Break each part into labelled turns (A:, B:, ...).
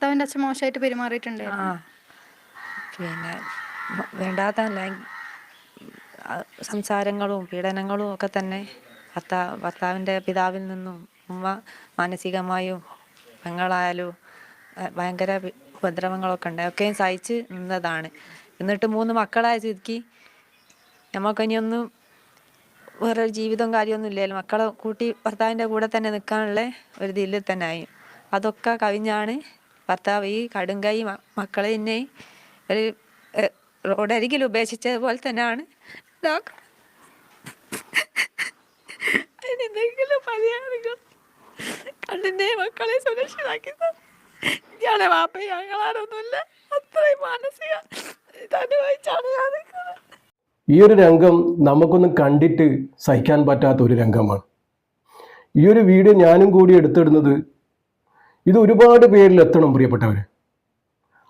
A: ഭർത്താവിന്റെ അച്ഛൻ മോശമായിട്ട് പെരുമാറിയിട്ടുണ്ട്
B: ആ. പിന്നെ വേണ്ടാത്ത സംസാരങ്ങളും പീഡനങ്ങളും ഒക്കെ തന്നെ ഭർത്താ ഭർത്താവിന്റെ പിതാവിൽ നിന്നും ഉമ്മ മാനസികമായും പെങ്ങളായാലും ഭയങ്കര ഉപദ്രവങ്ങളൊക്കെ ഉണ്ട്. ഒക്കെയും സഹിച്ച് നിന്നതാണ്. എന്നിട്ട് മൂന്ന് മക്കളായ ചുരുക്കി നമുക്കിനിയൊന്നും വേറെ ജീവിതം കാര്യമൊന്നും ഇല്ലല്ലോ. മക്കളെ കൂട്ടി ഭർത്താവിന്റെ കൂടെ തന്നെ നിൽക്കാനുള്ള ഒരു ഇതിൽ തന്നെ ആയി. അതൊക്കെ കവിഞ്ഞാണ് ഭർത്താവ് ഈ കടുങ്കൈ മക്കളെ എന്നെ ഒരു റോഡരികിൽ ഉപേക്ഷിച്ചതുപോലെ തന്നെയാണ്. അതിനെന്തെങ്കിലും പരിഹാരങ്ങൾ കണ്ണിന്റെ മക്കളെ സുരക്ഷിതാക്കി ഇയാളെ വാപ്പ ഞങ്ങളാരൊന്നുമില്ല അത്രയും മാനസിക ഇതനുഭവിച്ചാണ് ഞാൻ
C: ഈ ഒരു രംഗം നമുക്കൊന്നും കണ്ടിട്ട് സഹിക്കാൻ പറ്റാത്ത ഒരു രംഗമാണ്. ഈ ഒരു വീഡിയോ ഞാനും കൂടി എടുത്തിടുന്നത് ഇത് ഒരുപാട് പേരിൽ എത്തണം പ്രിയപ്പെട്ടവർ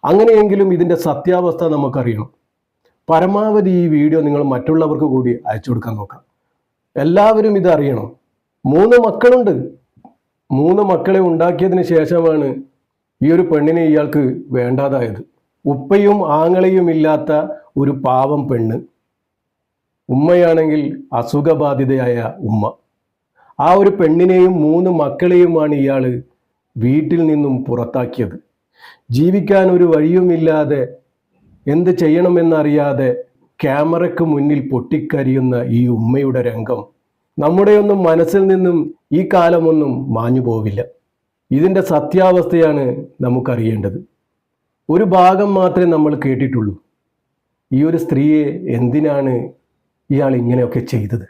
C: അങ്ങനെയെങ്കിലും ഇതിന്റെ സത്യാവസ്ഥ നമുക്കറിയണം. പരമാവധി ഈ വീഡിയോ നിങ്ങൾ മറ്റുള്ളവർക്ക് കൂടി അയച്ചു കൊടുക്കാൻ നോക്കാം. എല്ലാവരും ഇത് മൂന്ന് മക്കളുണ്ട്. മൂന്ന് മക്കളെ ഉണ്ടാക്കിയതിന് ശേഷമാണ് ഈ ഒരു പെണ്ണിനെ ഇയാൾക്ക് വേണ്ടാതായത്. ഉപ്പയും ആങ്ങളെയും ഇല്ലാത്ത ഒരു പാവം പെണ്ണ്. ഉമ്മയാണെങ്കിൽ അസുഖബാധിതയായ ഉമ്മ. ആ ഒരു പെണ്ണിനെയും മൂന്ന് മക്കളെയുമാണ് ഇയാൾ വീട്ടിൽ നിന്നും പുറത്താക്കിയത്. ജീവിക്കാൻ ഒരു വഴിയുമില്ലാതെ എന്ത് ചെയ്യണമെന്നറിയാതെ ക്യാമറയ്ക്ക് മുന്നിൽ പൊട്ടിക്കരിയുന്ന ഈ ഉമ്മയുടെ രംഗം നമ്മുടെയൊന്നും മനസ്സിൽ നിന്നും ഈ കാലമൊന്നും മാഞ്ഞു പോവില്ല. ഇതിന്റെ സത്യാവസ്ഥയാണ് നമുക്കറിയേണ്ടത്. ഒരു ഭാഗം മാത്രമേ നമ്മൾ കേട്ടിട്ടുള്ളൂ. ഈ ഒരു സ്ത്രീയെ എന്തിനാണ് ഇയാൾ ഇങ്ങനെയൊക്കെ ചെയ്തത്?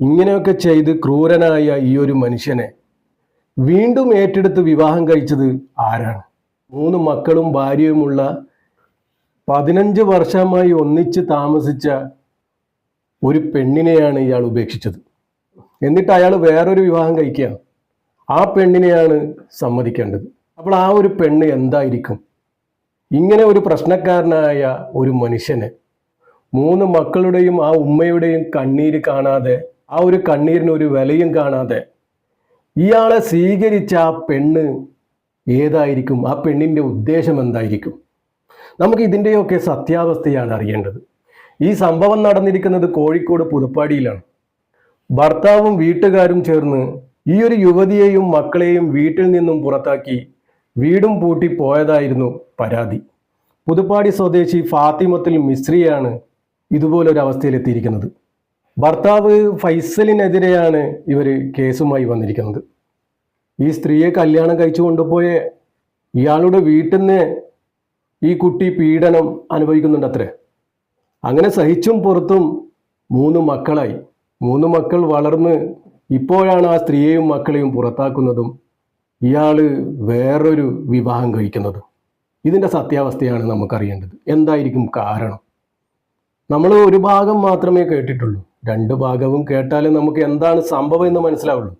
C: ഇങ്ങനെയൊക്കെ ചെയ്ത് ക്രൂരനായ ഈ ഒരു മനുഷ്യനെ വീണ്ടും ഏറ്റെടുത്ത് വിവാഹം കഴിച്ചത് ആരാണ്? മൂന്ന് മക്കളും ഭാര്യയുമുള്ള പതിനഞ്ച് വർഷമായി ഒന്നിച്ച് താമസിച്ച ഒരു പെണ്ണിനെയാണ് ഇയാൾ ഉപേക്ഷിച്ചത്. എന്നിട്ട് അയാൾ വേറൊരു വിവാഹം കഴിക്കുകയാണ്. ആ പെണ്ണിനെയാണ് സമ്മതിക്കേണ്ടത്. അപ്പോൾ ആ ഒരു പെണ്ണ് എന്തായിരിക്കും? ഇങ്ങനെ ഒരു പ്രശ്നക്കാരനായ ഒരു മനുഷ്യനെ മൂന്ന് മക്കളുടെയും ആ ഉമ്മയുടെയും കണ്ണീര് കാണാതെ ആ ഒരു കണ്ണീരിന് ഒരു വിലയും കാണാതെ ഇയാളെ സ്വീകരിച്ച ആ പെണ്ണ് ഏതായിരിക്കും? ആ പെണ്ണിന്റെ ഉദ്ദേശം എന്തായിരിക്കും? നമുക്ക് ഇതിന്റെയൊക്കെ സത്യാവസ്ഥയാണ് അറിയേണ്ടത്. ഈ സംഭവം നടന്നിരിക്കുന്നത് കോഴിക്കോട് പുതുപ്പാടിയിലാണ്. ഭർത്താവും വീട്ടുകാരും ചേർന്ന് ഈ ഒരു യുവതിയെയും മക്കളെയും വീട്ടിൽ നിന്നും പുറത്താക്കി വീടും പൂട്ടി പോയതായിരുന്നു പരാതി. പുതുപ്പാടി സ്വദേശി ഫാത്തിമത്തിൽ മിശ്രിയാണ് ഇതുപോലൊരു അവസ്ഥയിലെത്തിയിരിക്കുന്നത് ഭർത്താവ് ഫൈസലിനെതിരെയാണ് ഇവർ കേസുമായി വന്നിരിക്കുന്നത്. ഈ സ്ത്രീയെ കല്യാണം കഴിച്ചു കൊണ്ടുപോയ ഇയാളുടെ വീട്ടിൽ നിന്ന് ഈ കുട്ടി പീഡനം അനുഭവിക്കുന്നുണ്ട് അത്രേ അങ്ങനെ സഹിച്ചും പുറത്തും മൂന്ന് മക്കളായി. മൂന്ന് മക്കൾ വളർന്ന് ഇപ്പോഴാണ് ആ സ്ത്രീയെയും മക്കളെയും പുറത്താക്കുന്നതും ഇയാൾ വേറൊരു വിവാഹം കഴിക്കുന്നതും. ഇതിന്റെ സത്യാവസ്ഥയാണ് നമുക്കറിയേണ്ടത്. എന്തായിരിക്കും കാരണം? നമ്മൾ ഒരു ഭാഗം മാത്രമേ കേട്ടിട്ടുള്ളൂ. രണ്ട് ഭാഗവും കേട്ടാലേ നമുക്ക് എന്താണ് സംഭവം എന്ന് മനസ്സിലാവുള്ളൂ.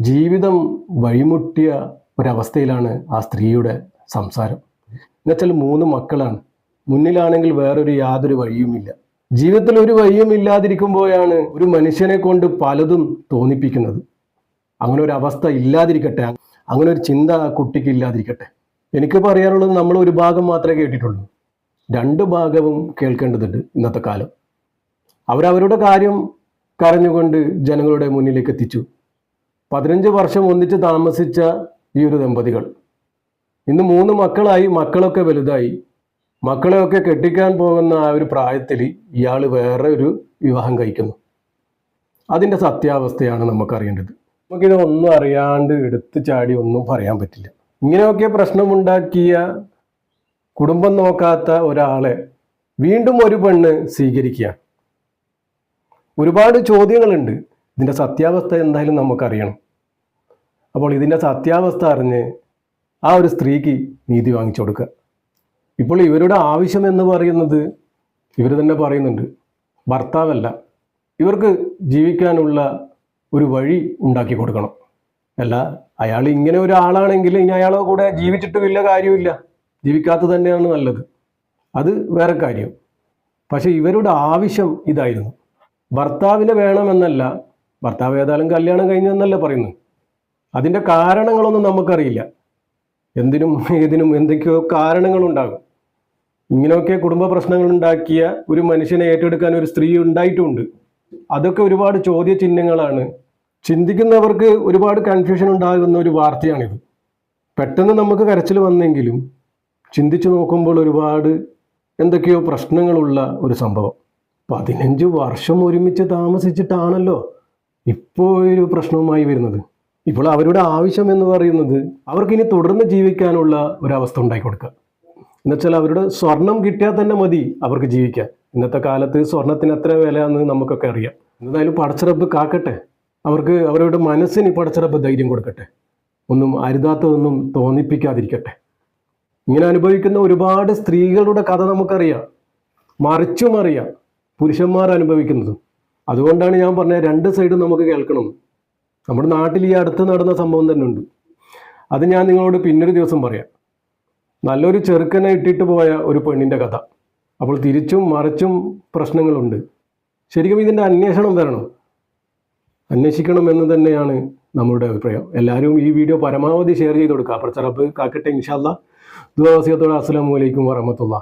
C: ജീവിതം വഴിമുട്ടിയ ഒരവസ്ഥയിലാണ് ആ സ്ത്രീയുടെ സംസാരം. എന്നുവെച്ചാൽ മൂന്ന് മക്കളാണ്. മുന്നിലാണെങ്കിൽ വേറൊരു യാതൊരു വഴിയുമില്ല. ജീവിതത്തിൽ ഒരു വഴിയും ഇല്ലാതിരിക്കുമ്പോഴാണ് ഒരു മനുഷ്യനെ കൊണ്ട് പലതും തോന്നിപ്പിക്കുന്നത്. അങ്ങനെ ഒരു അവസ്ഥ ഇല്ലാതിരിക്കട്ടെ. അങ്ങനെ ഒരു ചിന്ത കുട്ടിക്ക് ഇല്ലാതിരിക്കട്ടെ. എനിക്ക് പറയാനുള്ളത് നമ്മൾ ഒരു ഭാഗം മാത്രമേ കേട്ടിട്ടുള്ളൂ. രണ്ട് ഭാഗവും കേൾക്കേണ്ടതുണ്ട് ഇന്നത്തെ കാലം. അവരവരുടെ കാര്യം കരഞ്ഞുകൊണ്ട് ജനങ്ങളുടെ മുന്നിലേക്ക് എത്തിച്ചു പതിനഞ്ച് വർഷം ഒന്നിച്ച് താമസിച്ച ഈ ഒരു ദമ്പതികൾ. ഇന്ന് മൂന്ന് മക്കളായി മക്കളൊക്കെ വലുതായി. മക്കളെയൊക്കെ കെട്ടിക്കാൻ പോകുന്ന ആ ഒരു പ്രായത്തിൽ ഇയാൾ വേറെ ഒരു വിവാഹം കഴിക്കുന്നു. അതിന്റെ സത്യാവസ്ഥയാണ് നമുക്കറിയേണ്ടത്. നമുക്കിത് ഒന്നും അറിയാണ്ട് എടുത്തു ചാടി ഒന്നും പറയാൻ പറ്റില്ല. ഇങ്ങനെയൊക്കെ പ്രശ്നമുണ്ടാക്കിയ കുടുംബം നോക്കാത്ത ഒരാളെ വീണ്ടും ഒരു പെണ്ണ് സ്വീകരിക്കുക ഒരുപാട് ചോദ്യങ്ങളുണ്ട്. ഇതിന്റെ സത്യാവസ്ഥ എന്തായാലും നമുക്കറിയണം. അപ്പോൾ ഇതിന്റെ സത്യാവസ്ഥ അറിഞ്ഞ് ആ ഒരു സ്ത്രീക്ക് നീതി വാങ്ങിച്ചു കൊടുക്കുക ഇപ്പോൾ ഇവരുടെ ആവശ്യം എന്ന് പറയുന്നത് ഇവർ തന്നെ പറയുന്നുണ്ട്. ഭർത്താവല്ല. ഇവർക്ക് ജീവിക്കാനുള്ള ഒരു വഴി ഉണ്ടാക്കി കൊടുക്കണം. അല്ല അയാൾ ഇങ്ങനെ ഒരാളാണെങ്കിൽ ഇനി അയാളെ കൂടെ ജീവിച്ചിട്ട് വലിയ കാര്യമില്ല ജീവിക്കാത്തത് തന്നെയാണ് നല്ലത്. അത് വേറെ കാര്യം. പക്ഷേ ഇവരുടെ ആവശ്യം ഇതായിരുന്നു. ഭർത്താവിനെ വേണമെന്നല്ല. ഭർത്താവ് ഏതായാലും കല്യാണം കഴിഞ്ഞെന്നല്ല പറയുന്നത്. അതിന്റെ കാരണങ്ങളൊന്നും നമുക്കറിയില്ല. എന്തിനും ഏതിനും എന്തൊക്കെയോ കാരണങ്ങളുണ്ടാകും. ഇങ്ങനെയൊക്കെ കുടുംബ പ്രശ്നങ്ങൾ ഉണ്ടാക്കിയ ഒരു മനുഷ്യനെ ഏറ്റെടുക്കാൻ ഒരു സ്ത്രീ ഉണ്ടായിട്ടുമുണ്ട് അതൊക്കെ ഒരുപാട് ചോദ്യചിഹ്നങ്ങളാണ്. ചിന്തിക്കുന്നവർക്ക് ഒരുപാട് കൺഫ്യൂഷൻ ഉണ്ടാകുന്ന ഒരു വാർത്തയാണിത്. പെട്ടെന്ന് നമുക്ക് കരച്ചിൽ വന്നെങ്കിലും ചിന്തിച്ചു നോക്കുമ്പോൾ ഒരുപാട് എന്തൊക്കെയോ പ്രശ്നങ്ങളുള്ള ഒരു സംഭവം. പതിനഞ്ച് വർഷം ഒരുമിച്ച് താമസിച്ചിട്ടാണല്ലോ ഇപ്പോൾ ഒരു പ്രശ്നവുമായി വരുന്നത്. ഇപ്പോൾ അവരുടെ ആവശ്യം എന്ന് പറയുന്നത് അവർക്കിനി തുടർന്ന് ജീവിക്കാനുള്ള ഒരവസ്ഥ ഉണ്ടാക്കി കൊടുക്കുക. എന്നുവെച്ചാൽ അവരുടെ സ്വർണം കിട്ടിയാൽ തന്നെ മതി അവർക്ക് ജീവിക്കാൻ. ഇന്നത്തെ കാലത്ത് സ്വർണത്തിന് എത്ര വില എന്ന് നമുക്കൊക്കെ അറിയാം. എന്തായാലും പടച്ചിറപ്പ് കാക്കട്ടെ. അവർക്ക് അവരുടെ മനസ്സിന് പടച്ചിറപ്പ് ധൈര്യം കൊടുക്കട്ടെ. ഒന്നും അരുതാത്തതൊന്നും തോന്നിപ്പിക്കാതിരിക്കട്ടെ. ഇങ്ങനെ അനുഭവിക്കുന്ന ഒരുപാട് സ്ത്രീകളുടെ കഥ നമുക്കറിയാം. മറിച്ചും അറിയാം. പുരുഷന്മാർ അനുഭവിക്കുന്നത്. അതുകൊണ്ടാണ് ഞാൻ പറഞ്ഞത് രണ്ട് സൈഡും നമുക്ക് കേൾക്കണം. നമ്മുടെ നാട്ടിൽ ഈ അടുത്ത് നടന്ന സംഭവം തന്നെ ഉണ്ട്. അത് ഞാൻ നിങ്ങളോട് പിന്നൊരു ദിവസം പറയാം. നല്ലൊരു ചെറുക്കനെ ഇട്ടിട്ട് പോയ ഒരു പെണ്ണിന്റെ കഥ. അപ്പോൾ തിരിച്ചും മറിച്ചും പ്രശ്നങ്ങളുണ്ട്. ശരിക്കും ഇതിന്റെ അന്വേഷണം വരണം അന്വേഷിക്കണം എന്ന് തന്നെയാണ് നമ്മുടെ അഭിപ്രായം. എല്ലാവരും ഈ വീഡിയോ പരമാവധി ഷെയർ ചെയ്ത് കൊടുക്കുക. അപ്പുറച്ചറപ്പ് ചെറപ്പ് കാക്കട്ടെ ഇൻഷാല്ല ദുവാസിയത്തോടെ അസ്സലാമു അലൈക്കും വറഹമത്തുള്ള